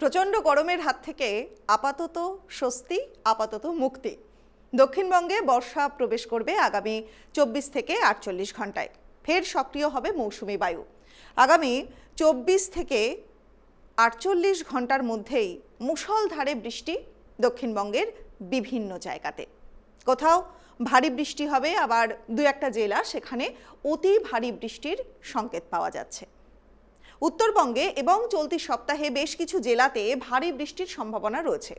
প্রচণ্ড গরমের হাত থেকে আপাতত স্বস্তি, আপাতত মুক্তি। দক্ষিণবঙ্গে বর্ষা প্রবেশ করবে আগামী চব্বিশ থেকে আটচল্লিশ ঘন্টায় ফের সক্রিয় হবে মৌসুমি বায়ু। আগামী চব্বিশ থেকে আটচল্লিশ ঘণ্টার মধ্যেই মুষলধারে বৃষ্টি দক্ষিণবঙ্গের বিভিন্ন জায়গাতে। কোথাও ভারী বৃষ্টি হবে, আবার দু একটা জেলা সেখানে অতি ভারী বৃষ্টির সংকেত পাওয়া যাচ্ছে। উত্তরবঙ্গে এবং চলতি সপ্তাহে বেশ কিছু জেলাতে ভারী বৃষ্টির সম্ভাবনা রয়েছে।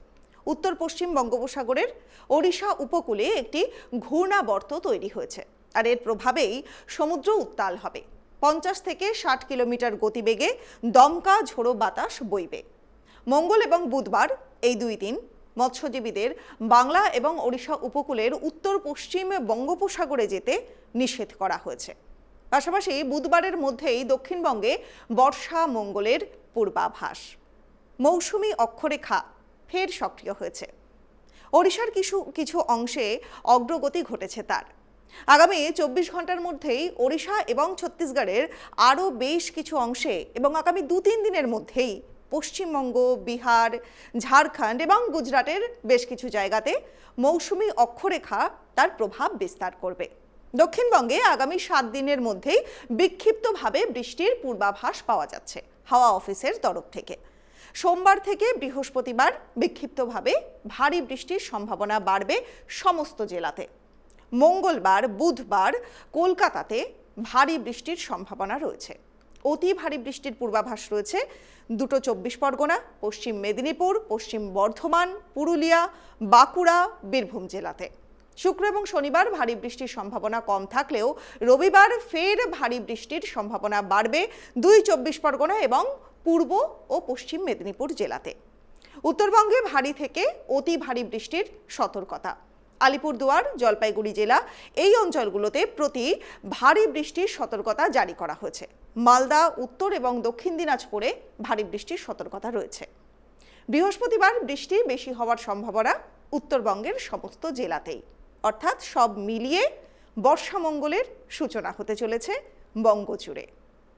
উত্তর পশ্চিম বঙ্গোপসাগরের ওড়িশা উপকূলে একটি ঘূর্ণাবর্ত তৈরি হয়েছে। আর এর প্রভাবেই সমুদ্র উত্তাল হবে। পঞ্চাশ থেকে ষাট কিলোমিটার গতিবেগে দমকা ঝোড়ো বাতাস বইবে। মঙ্গল এবং বুধবার এই দুই দিন মৎস্যজীবীদের বাংলা এবং ওড়িশা উপকূলের উত্তর পশ্চিম বঙ্গোপসাগরে যেতে নিষেধ করা হয়েছে। পাশাপাশি বুধবারের মধ্যেই দক্ষিণবঙ্গে বর্ষা মঙ্গলের পূর্বাভাস। মৌসুমি অক্ষরেখা ফের সক্রিয় হয়েছে। ওড়িশার কিছু কিছু অংশে অগ্রগতি ঘটেছে তার। আগামী চব্বিশ ঘণ্টার মধ্যেই ওড়িশা এবং ছত্তিশগড়ের আরও বেশ কিছু অংশে এবং আগামী দু তিন দিনের মধ্যেই পশ্চিমবঙ্গ, বিহার, ঝাড়খণ্ড এবং গুজরাটের বেশ কিছু জায়গাতে মৌসুমি অক্ষরেখা তার প্রভাব বিস্তার করবে। দক্ষিণবঙ্গে আগামী সাত দিনের মধ্যেই বিক্ষিপ্তভাবে বৃষ্টির পূর্বাভাস পাওয়া যাচ্ছে হাওয়া অফিসের তরফ থেকে। সোমবার থেকে বৃহস্পতিবার বিক্ষিপ্তভাবে ভারী বৃষ্টির সম্ভাবনা বাড়বে সমস্ত জেলাতে। মঙ্গলবার, বুধবার কলকাতাতে ভারী বৃষ্টির সম্ভাবনা রয়েছে। অতি ভারী বৃষ্টির পূর্বাভাস রয়েছে দুটো চব্বিশ পরগনা, পশ্চিম মেদিনীপুর, পশ্চিম বর্ধমান, পুরুলিয়া, বাঁকুড়া, বীরভূম জেলাতে। শুক্র এবং শনিবার ভারী বৃষ্টির সম্ভাবনা কম থাকলেও রবিবার ফের ভারী বৃষ্টির সম্ভাবনা বাড়বে দুই চব্বিশ পরগনা এবং পূর্ব ও পশ্চিম মেদিনীপুর জেলাতে। উত্তরবঙ্গে ভারী থেকে অতি ভারী বৃষ্টির সতর্কতা। আলিপুরদুয়ার, জলপাইগুড়ি জেলা এই অঞ্চলগুলোতে প্রতি ভারী বৃষ্টির সতর্কতা জারি করা হয়েছে। মালদা, উত্তর এবং দক্ষিণ দিনাজপুরে ভারী বৃষ্টির সতর্কতা রয়েছে। বৃহস্পতিবার বৃষ্টি বেশি হওয়ার সম্ভাবনা উত্তরবঙ্গের সমস্ত জেলাতেই। অর্থাৎ সব মিলিয়ে বর্ষামঙ্গলের সূচনা হতে চলেছে বঙ্গজুড়ে